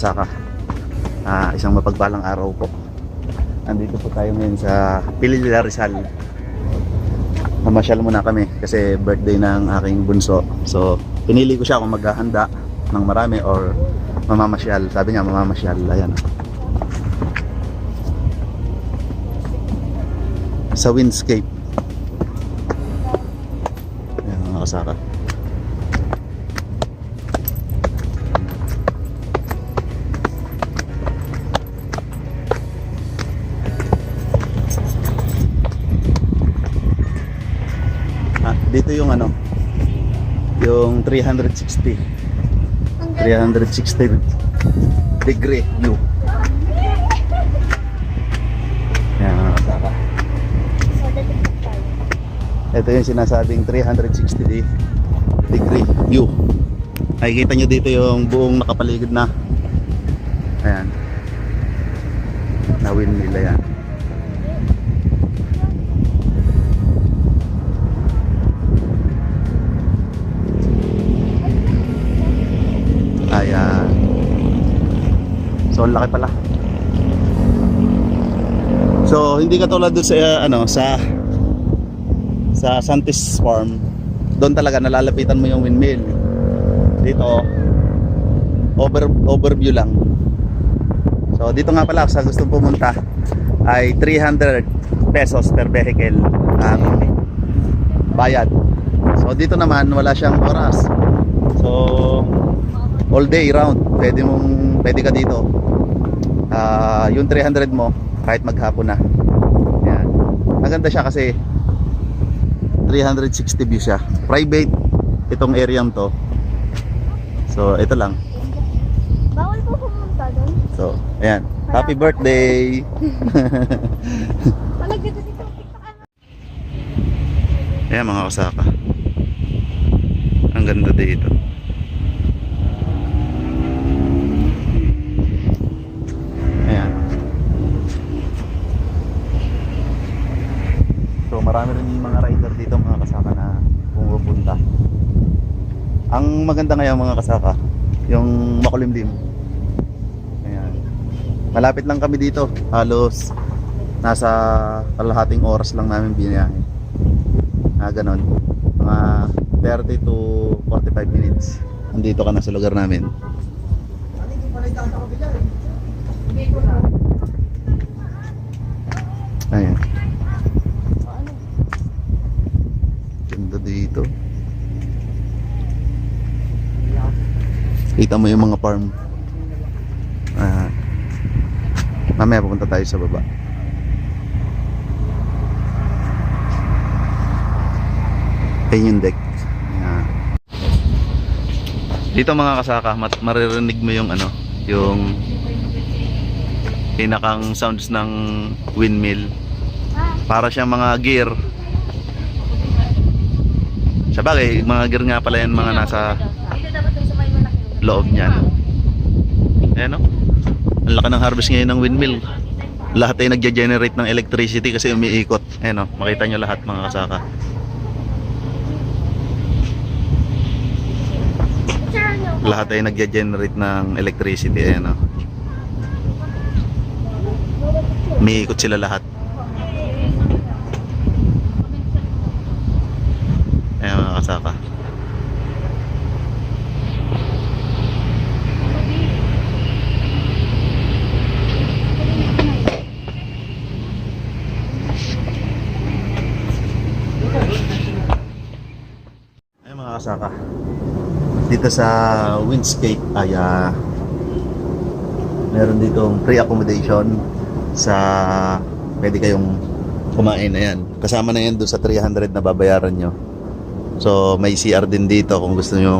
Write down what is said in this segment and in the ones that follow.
Mga kasaka, ah, isang mapagpalang araw po. Andito po tayo ngayon sa Pilila Rizal. Mamasyal muna kami kasi birthday ng aking bunso. So, pinili ko siya kung maghahanda ng marami or mamamasyal. Sabi niya mamamasyal. Ayan. Sa Windscape. Ayan mga kasaka. Dito yung ano, yung 360. 360 degree view. Yan mga kasaka. Ito yung sinasabing 360 de- degree view. Nakikita nyo dito yung buong nakapaligid na. Ayan. Na windmill yan. Ang laki pala. So, hindi katulad doon sa uh, ano sa sa Santis Farm. Doon talaga nalalapitan mo yung windmill. Dito over overview lang. So, dito nga pala sa gustong pumunta ay 300 pesos per vehicle ang bayad. So, dito naman wala siyang oras. So, all day round pwede mong pwede ka dito Ah, yung 300 mo kahit maghapon na. Yan. Maganda siya kasi 360 view siya. Private itong area to. So ito lang. Bawal po pumunta doon. so ayan. Happy birthday! Ayan mga kasaka ang ganda dito Ayan. So marami rin mga rider dito mga kasaka na pumupunta. Ang maganda ngayon mga kasaka, yung makulimlim. Ayan. Malapit lang kami dito. Halos nasa kalahating oras lang namin biniyahe. Ah, ganon. Mga 30 to 45 minutes. Andito ka na sa lugar namin. Ayan. Ganda dito. Kita mo yung mga farm. Ah. mamaya pupunta tayo sa baba. Ayun yung deck. Ayan. Dito mga kasaka, maririnig mo yung ano, yung pinakang sounds ng windmill. Para siyang mga gear. Sa bagay, mga gear nga pala yan mga nasa loob niyan. Ayan o. Ang laki ng harvest ngayon ng windmill. Lahat ay nagja-generate ng electricity kasi umiikot. Ayan o, makita nyo lahat mga kasaka. Lahat ay nagja-generate ng electricity. Ayan o. Umiikot sila lahat. Ayan mga kasaka. Ayan mga kasaka. Dito sa Windscape ay ah, meron ditong free accommodation sa pwede kayong kumain na yan. Kasama na yan doon sa 300 na babayaran nyo. So may CR din dito kung gusto nyo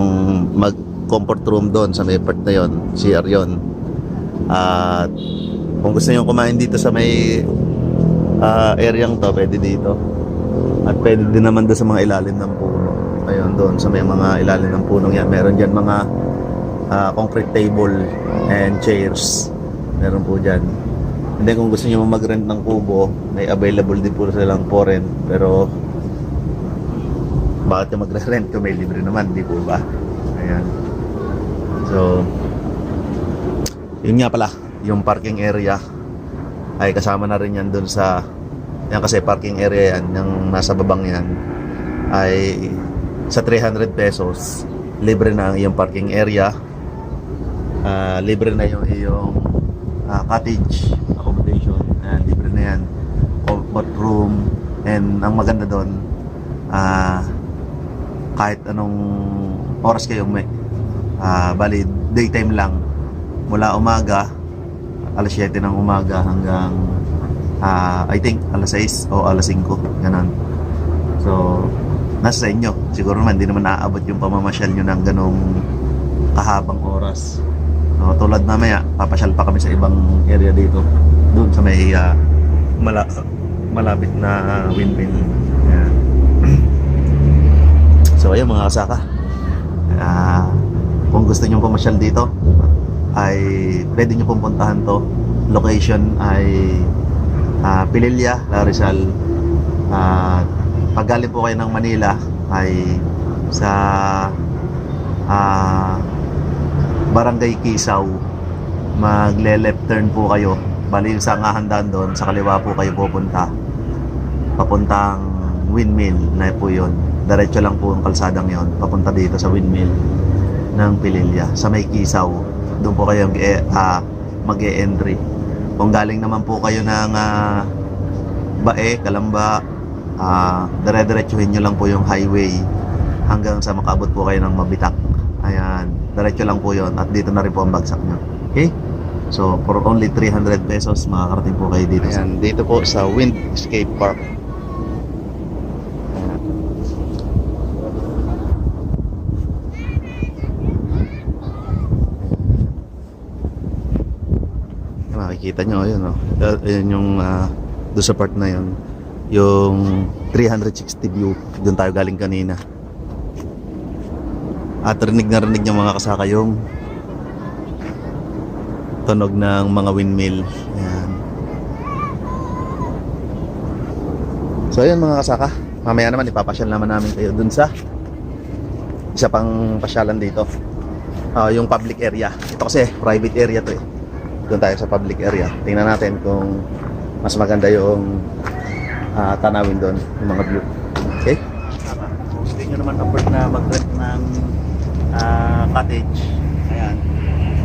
mag comfort room doon sa may part na yon CR yon At kung gusto nyo kumain dito sa may ah, area to, pwede dito. At pwede din naman doon sa mga ilalim ng puno. Ayun, doon sa may mga ilalim ng punong yan. Meron dyan mga ah, concrete table and chairs. Meron po dyan. And then kung gusto nyo mag-rent ng kubo, may available din po silang for rent. Pero bakit yung magre-rent kung may libre naman, di po ba? Ayan. So, Yun nga pala, yung parking area ay kasama na rin yan dun sa yan kasi parking area yan, yung nasa babang yan ay sa 300 pesos libre na ang iyong parking area. Ah, libre na yung iyong ah, cottage accommodation Ayan, libre na yan. Comfort room and ang maganda doon ah kahit anong oras kayo may ah bali daytime lang. Mula umaga alas 7 ng umaga hanggang ah, I think alas 6 o alas 5 ganun so nasa sa inyo. Siguro naman hindi naman naaabot yung pamamasyal nyo ng ganong kahabang oras. So, tulad mamaya papasyal pa kami sa ibang area dito. Doon sa may ah, mala malapit na windmill Ayan. so ayun mga kasaka. Ah, kung gusto nyo pumasyal dito ay pwede nyo pong puntahan to. Location ay ah, Pililla, La Rizal Ah, pag galing po kayo ng Manila ay sa ah, Barangay Kisaw. Magle left turn po kayo. Bali yung sangahan doon sa kaliwa po kayo pupunta. Papuntang windmill na po yun. Diretso lang po ang kalsadang yon papunta dito sa windmill ng Pililya. Sa may Kisaw doon po kayo uh, mag entry kung galing naman po kayo ng ah, Bae, Kalamba uh, dire-diretsuhin nyo lang po yung highway hanggang sa makaabot po kayo ng Mabitak ayan, diretso lang po yon at dito na rin po ang bagsak nyo okay? So, for only 300 pesos, makakarating po kayo dito. Ayan, dito po sa Wind Escape Park. Makikita nyo, yun, oh. Ayan yung uh, doon sa part na yun. Yung 360 view. Doon tayo galing kanina. At rinig na rinig yung mga kasaka yung tunog ng mga windmill. Ayan. So ayun mga kasaka. Mamaya naman ipapasyal naman namin kayo dun sa isa pang pasyalan dito. Ah, yung public area. Ito kasi private area to eh. Doon tayo sa public area. Tingnan natin kung mas maganda yung ah, tanawin doon, yung mga view. Okay? Gusto nyo naman afford na mag-rent ng ah, cottage. Ayan.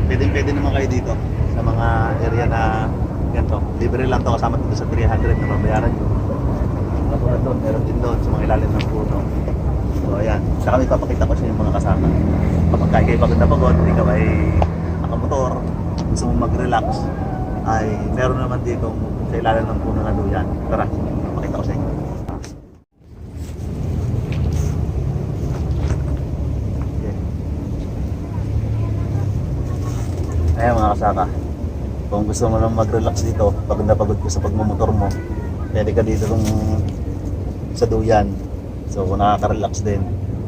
Pwede pwede naman kayo dito sa mga area na ganito. Libre lang to kasama dito sa 300 na babayaran nyo. Katulad doon, meron din doon sa mga ilalim ng puno. So ayan, saka may papakita ko sa yung mga kasama. Kapag kaya kayo pagod na pagod, ikaw ay nakamotor, gusto mong mag-relax, ay meron naman dito sa ilalim ng puno na duyan. Tara, papakita ko sa inyo. Okay. Kasaka. Kung gusto mo lang mag-relax dito, pagod na pagod ka sa pagmumotor mo, pwede ka dito kung sa duyan. So nakaka-relax din.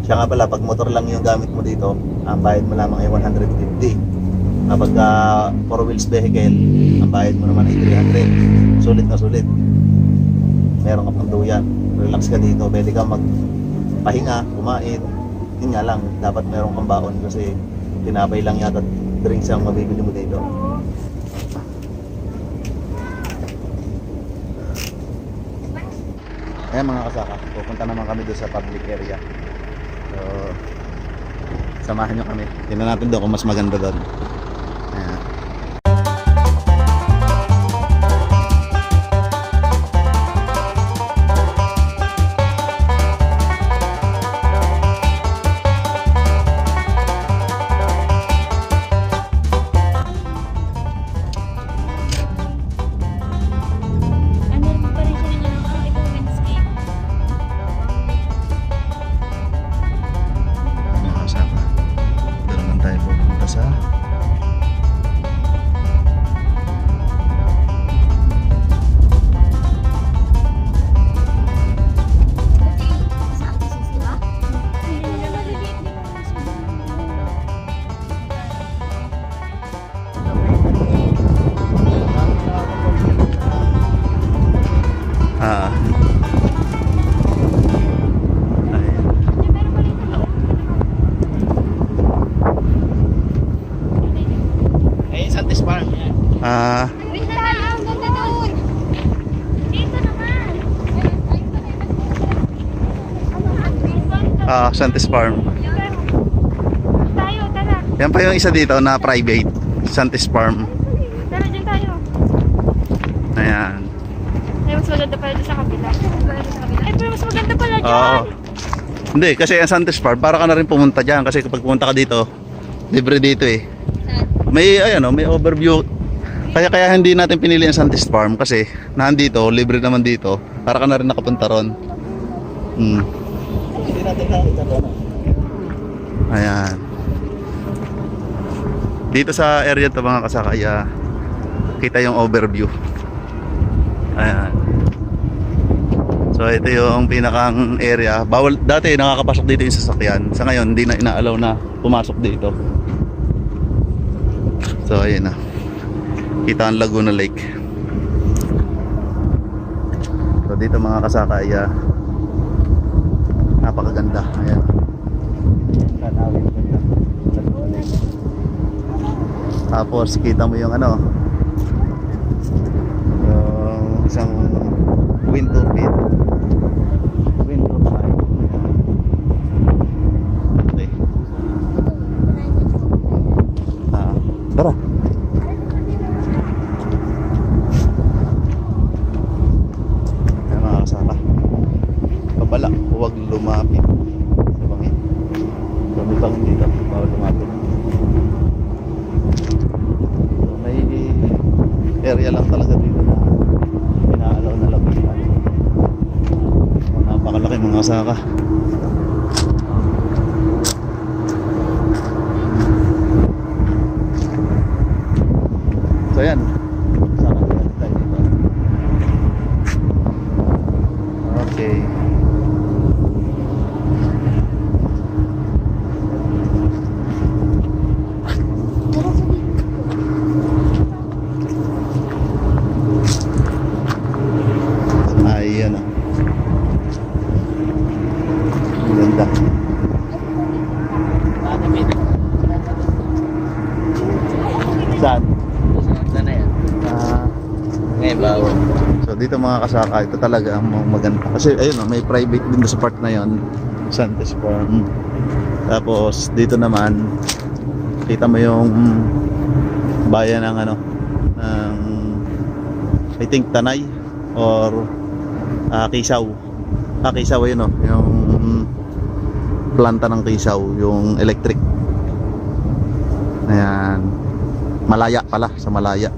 Siya nga pala, pag motor lang yung gamit mo dito, ang bayad mo lamang ay 150. Kapag uh, four wheels vehicle, ang bayad mo naman ay 300. Sulit na sulit. Meron ka pang duyan. Relax ka dito, pwede ka magpahinga, kumain. Yun nga lang, dapat meron kang baon kasi tinapay lang yata at drinks ang mabibili mo dito. Ayan mga kasaka, pupunta naman kami doon sa public area. So, samahan nyo kami. Tingnan natin doon kung mas maganda doon. Santis Farm. Tayo, tara. Yan pa yung isa dito na private. Santis Farm. Tara, dyan tayo. Ayan. Ay, mas maganda pala dyan sa kabila. Ay, pero mas maganda pala dyan. Oo. Hindi, kasi ang Santis Farm, para ka na rin pumunta dyan. Kasi kapag pumunta ka dito, libre dito eh. May, ayan o, may overview. Kaya kaya hindi natin pinili ang Santis Farm kasi nandito, libre naman dito. Para ka na rin nakapunta ron. Hmm. Hindi natin nakita doon. Ayan. Dito sa area to mga kasakaya, kita yung overview. Ayan. So ito yung pinakang area. Bawal dati nakakapasok dito yung sasakyan. Sa ngayon hindi na inaalaw na pumasok dito. So ayun na. Kita ang Laguna Lake. So dito mga kasakaya, napakaganda. Ayan. Tapos kita mo yung ano yung isang wind turbine. Wind turbine. Okay. Ah, tara. Ayan mga kasama. Babala, huwag lumapit sa bangin. So, may bangin dito, bawal lumapit. So, may area lang talaga dito na inaalaw na lapitan. So, napakalaki mga saka. So yan. Saka tayo tayo dito. Okay. Ay, ano. Ang Ganda. Ano may Saan? na na yan. Ah, Ngayon bawal. so dito mga kasaka, ito talaga ang maganda. Kasi ayun, oh, may private din sa part na yon Santos Farm. Tapos dito naman, kita mo yung bayan ng ano, ng I think Tanay or ah, Kisaw. Ah, Kisaw yun oh, yung planta ng Kisaw, yung electric. Ayan. Malaya pala, sa Malaya.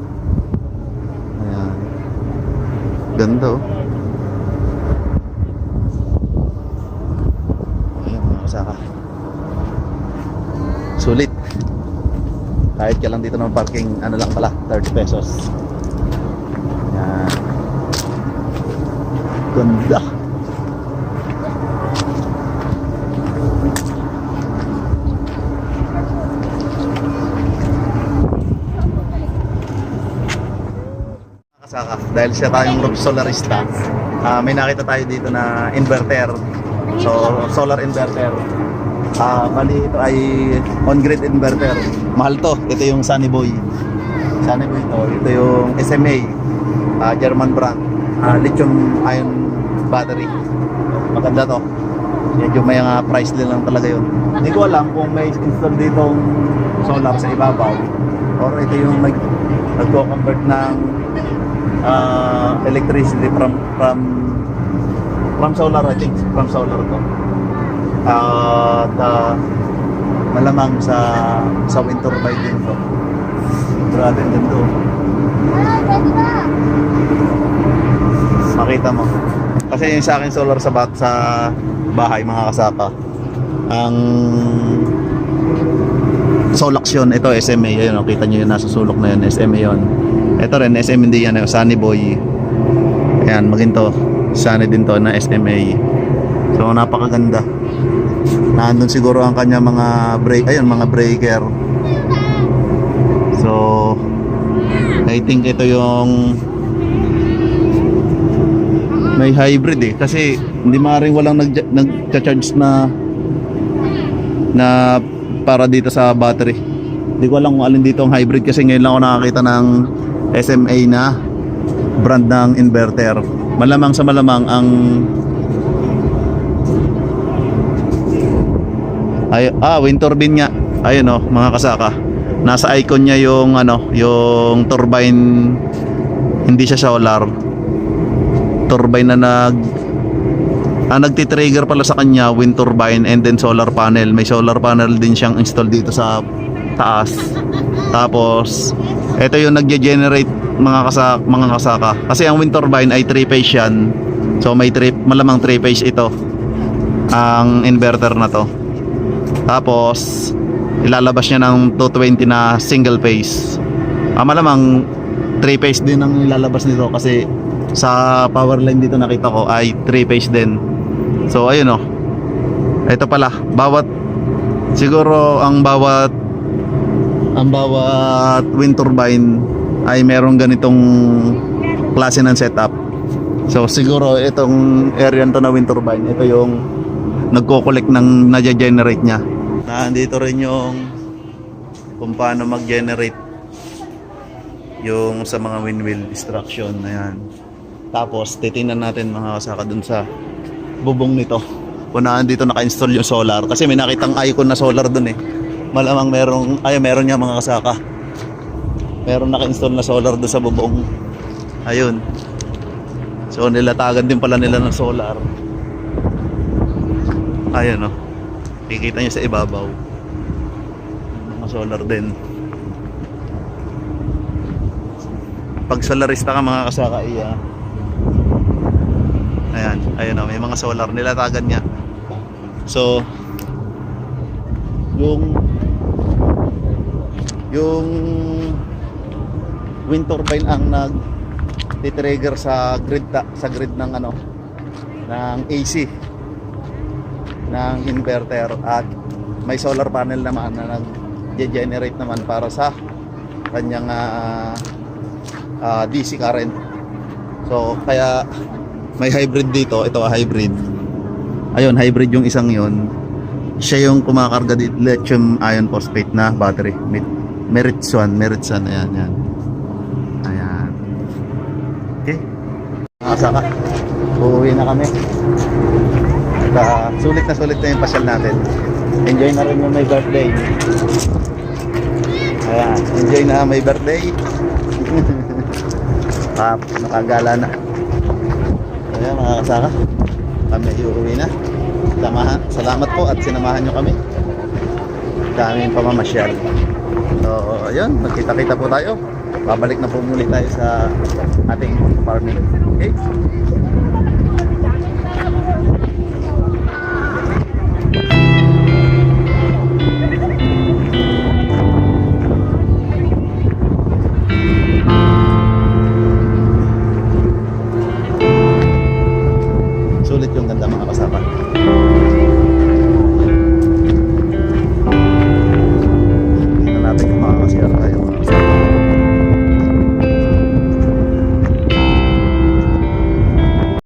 Ayan. Ganda oh. Ayan mga kasaka. Sulit. Kahit ka lang dito ng parking, ano lang pala, 30 pesos. Ayan. Ganda. Kasaka, dahil siya tayong roof solarista, ah, may nakita tayo dito na inverter. So, solar inverter. Ah, bali ito ay on-grid inverter. Mahal to. Ito yung Sunny Boy. Sunny Boy to. Ito yung SMA. ah, German brand. Ah, lithium ion battery. Maganda to. Medyo may mga price din lang talaga yun. Hindi ko alam kung may install dito solar sa ibabaw or ito yung nag nagko-convert ng ah, electricity from from from solar I think from solar to at ah, malamang sa sa wind turbine din to grabe din to makita mo kasi yung sa akin solar sa bat sa bahay mga kasapa ang Solax yun. Ito SMA. Ayun, oh, kita nyo yun. Nasa sulok na yun. SMA yun. Ito rin, SMA hindi yan. eh, Sunny Boy. Ayan, maginto. Sunny din to na SMA. So, napakaganda. Nandun siguro ang kanya mga break. Ayun, mga breaker. So, I think ito yung may hybrid eh kasi hindi maaaring walang nag nagcha-charge na na para dito sa battery Hindi ko alam kung alin dito ang hybrid kasi ngayon lang ako nakakita ng SMA na brand ng inverter. Malamang sa malamang ang ay ah wind turbine nga. Ayun oh, mga kasaka. Nasa icon niya yung ano, yung turbine hindi siya solar. Turbine na nag ah, nagti-trigger pala sa kanya wind turbine and then solar panel. May solar panel din siyang install dito sa taas. Tapos ito yung nagge-generate mga kasaka, mga kasaka. Kasi ang wind turbine ay 3 phase yan. So may 3 malamang 3 phase ito. Ang inverter na to. Tapos ilalabas niya ng 220 na single phase. Ah, malamang 3 phase din ang ilalabas nito kasi sa power line dito nakita ko ay 3 phase din. So ayun oh. Ito pala, bawat siguro ang bawat ang bawat wind turbine ay merong ganitong klase ng setup. So siguro itong area to na wind turbine, ito yung nagko-collect ng nadya-generate niya. Nandito rin yung kung paano mag-generate yung sa mga windmill extraction na yan. Tapos titingnan natin mga kasaka dun sa bubong nito. Kung dito naka-install yung solar kasi may nakitang icon na solar dun eh. Malamang merong ay meron niya mga kasaka. Meron naka-install na solar doon sa bubong. Ayun. So nilatagan din pala nila ng solar. Ayun oh. Kikita niyo sa ibabaw. Mga solar din. Pag solarista ka mga kasaka iya. Ayan, ayun oh, may mga solar nilatagan niya. So yung yung wind turbine ang nag titrigger sa grid ta, sa grid ng ano ng AC ng inverter at may solar panel naman na nag-generate naman para sa kanyang ah, ah, DC current. So kaya may hybrid dito, ito ah, hybrid. Ayun, hybrid yung isang yun. Siya yung kumakarga dito, lithium ion phosphate na battery. Mer- Merits 1, Merits 1, ayan, ayan. Ayan. Okay. Nakasaka. Uuwi na kami. At ah, sulit na sulit na yung pasyal natin. Enjoy na rin yung may birthday. Ayan, enjoy na may birthday. Pap, nakagala na. Ayan, mga kasaka. Kami uuwi na. Samahan, salamat po at sinamahan nyo kami. Daming pamamasyal. So, ayun, magkita-kita po tayo. Babalik na po muli tayo sa ating farming. Okay?